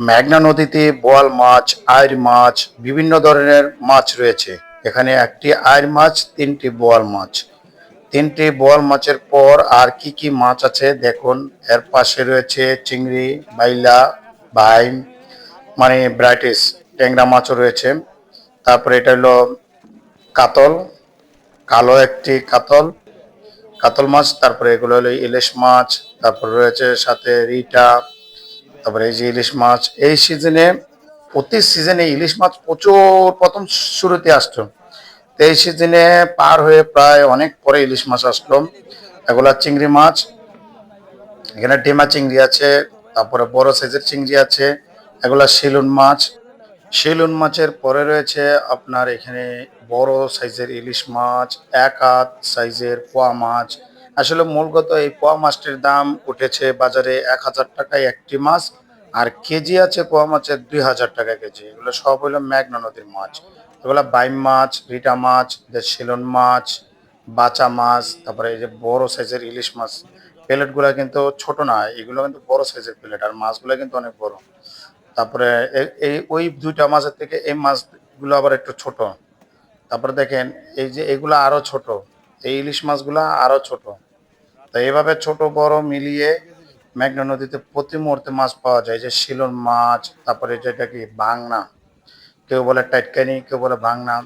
মেঘনা নদীতে বোয়াল মাছ আইর মাছ, বিভিন্ন ধরনের মাছ রয়েছে। এখানে একটি আইর মাছ, তিনটি বোয়াল মাছ। তিনটি বোয়াল মাছের পর আর কি কি মাছ আছে দেখুন। এর পাশে রয়েছে চিংড়ি বাইলা বাইম মানে ব্রাইটিস ট্যাংরা মাছও রয়েছে। তারপরে এটা হলো কাতল, কালো একটি কাতল কাতল মাছ। তারপরে এগুলো হলো ইলিশ মাছ। তারপরে রয়েছে সাথে রিটা তারপরে এই যে ইলিশ মাছ, এই সিজনে প্রতি সিজনে ইলিশ মাছ প্রচুর, প্রথম শুরুতে আসতো। তো এই সিজনে পার হয়ে প্রায় অনেক পরে ইলিশ মাছ আসলো। এগুলা চিংড়ি মাছ। এখানে ডিমা চিংড়ি আছে, তারপরে বড় সাইজের চিংড়ি আছে, এগুলা শিলুন মাছ। শিলুন মাছের পরে রয়েছে আপনার এখানে বড় সাইজের ইলিশ মাছ, এক হাত সাইজের পোয়া মাছ আসলে মূলগত এই পোয়া মাছটির দাম উঠেছে বাজারে এক হাজার টাকায় একটি মাছ, আর কেজি আছে পোয়া মাছের দুই হাজার টাকা কেজি। এগুলো সব হলো ম্যাগনা নদীর মাছ। এগুলো বাইম মাছ রিটা মাছ শিলন মাছ, বাচা মাছ, তারপরে এই যে বড় সাইজের ইলিশ মাছ, প্লেটগুলো কিন্তু ছোট না, এগুলো কিন্তু বড় সাইজের প্লেট, আর মাছগুলো কিন্তু অনেক বড়। তারপরে এই, ওই দুইটা মাছের থেকে এই মাছগুলো আবার একটু ছোট। তারপরে দেখেন, এই যে এগুলো আরও ছোট। এই ইলিশ মাছগুলো আরও ছোট। তো এইভাবে ছোট, বড় মিলিয়ে মেঘনা নদীতে প্রতি মুহূর্তে মাছ পাওয়া যায়। যে শিলন মাছ, তারপরে যেটা কি বাংনা কেউ বলে টাইটকানি, কেউ বলে ভাংনা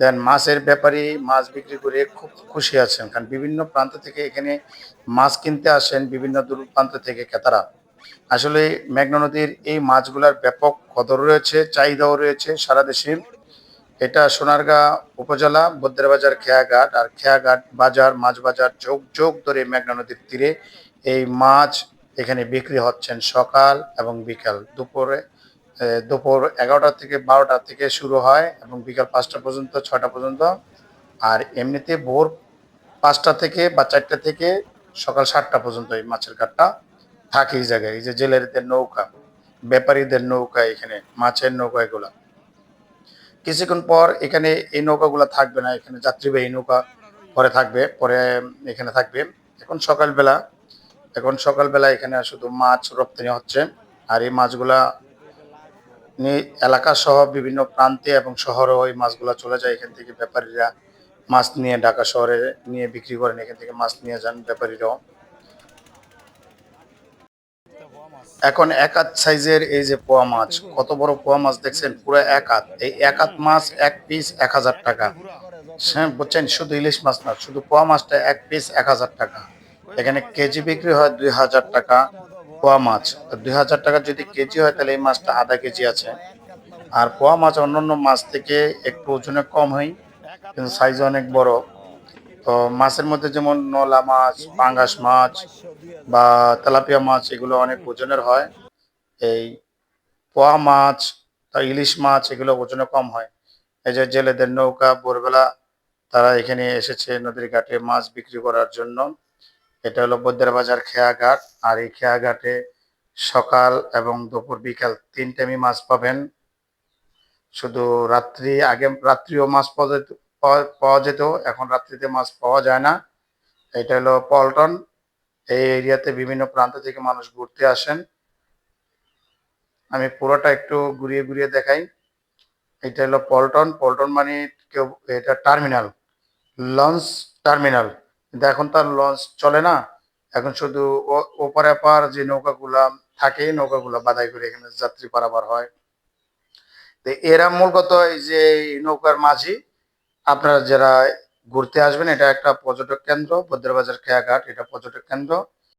দেন মাছের ব্যাপারী মাছ বিক্রি করে খুব খুশি আছেন, কারণ বিভিন্ন প্রান্ত থেকে এখানে মাছ কিনতে আসেন, বিভিন্ন দূর প্রান্ত থেকে ক্রেতারা। আসলে মেঘনা নদীর এই মাছগুলার ব্যাপক কদর রয়েছে, চাহিদাও রয়েছে সারা দেশে। এটা সোনারগাঁ উপজেলা বদ্রের বাজার খেয়াঘাট, আর খেয়াঘাট বাজার, মাছ বাজার যোগ যোগ ধরে মেঘনা নদীর তীরে এই মাছ এখানে বিক্রি হচ্ছেন সকাল এবং বিকাল। দুপুরে দুপুর এগারোটা থেকে বারোটা থেকে শুরু হয় এবং বিকাল পাঁচটা পর্যন্ত ছটা পর্যন্ত। আর এমনিতে ভোর পাঁচটা থেকে বা চারটা থেকে সকাল সাতটা পর্যন্ত এই মাছের ঘাটটা থাকে এই জায়গায়। এই যে জেলেরদের নৌকা, ব্যাপারীদের নৌকা এখানে, মাছের নৌকা এগুলা। কিছুক্ষণ পর এখানে এই নৌকাগুলো থাকবে না, এখানে যাত্রীবাহী নৌকা পরে থাকবে, পরে এখানে থাকবে। এখন সকালবেলা এখন সকালবেলা এখানে শুধু মাছ রপ্তানি হচ্ছে, আর এই মাছগুলা এলাকা সহ বিভিন্ন প্রান্তে এবং শহরেও এই মাছগুলা চলে যায়। এখান থেকে ব্যাপারীরা মাছ নিয়ে ঢাকা শহরে নিয়ে বিক্রি করেন, এখান থেকে মাছ নিয়ে যান ব্যাপারীরাও। এখন এক হাত সাইজের এই যে পোয়া মাছ কত বড় পোয়া মাছ দেখছেন? পুরো এক হাত। এই এক হাত মাছ এক পিস এক হাজার টাকা। হ্যাঁ বুঝছেন? শুধু ইলিশ মাছ না শুধু পোয়া মাছটা এক পিস এক হাজার টাকা। এখানে কেজি বিক্রি হয় দুই হাজার টাকা পোয়া মাছ। দুই হাজার টাকা যদি কেজি হয় তাহলে এই মাছটা আধা কেজি আছে। আর পোয়া মাছ অন্যান্য মাছ থেকে একটু ওজনে কম হয় কিন্তু সাইজ অনেক বড়। তো মাছের মধ্যে যেমন নলা মাছ, পাঙ্গাস মাছ বা তেলাপিয়া মাছ, এগুলো অনেক ওজনের হয়। এই পোয়া মাছ তা ইলিশ মাছ, এগুলো ওজনে কম হয়। এই যে জেলেদের নৌকা, ভোরবেলা তারা এখানে এসেছে নদীর ঘাটে মাছ বিক্রি করার জন্য। এটা হলো বৈদ্যের বাজার খেয়াঘাট আর এই খেয়াঘাটে সকাল এবং দুপুর বিকাল তিন টাইমই মাছ পাবেন। শুধু রাত্রি, আগে রাত্রিও মাছ পাওয়া পাওয়া- যেত এখন রাত্রিতে মাছ পাওয়া যায় না। এটা হলো পল্টন। এই এরিয়াতে বিভিন্ন প্রান্ত থেকে মানুষ ঘুরতে আসেন। আমি পুরোটা একটু ঘুরিয়ে ঘুরিয়ে দেখাই। এটা হলো পল্টন। পল্টন মানে কেউ, এটা টার্মিনাল। Launch terminal. কিন্তু এখন তার লঞ্চ চলে না। এখন শুধু ওপারে পার যে নৌকাগুলা থাকে, নৌকাগুলা বাধাই করে এখানে যাত্রী পারাবার হয়। তো এরা মূলত এই যে নৌকার মাঝি। আপনারা যারা ঘুরতে আসবেন এটা একটা পর্যটক কেন্দ্র ভদ্রবাজার খেয়াঘাট এটা পর্যটক কেন্দ্র।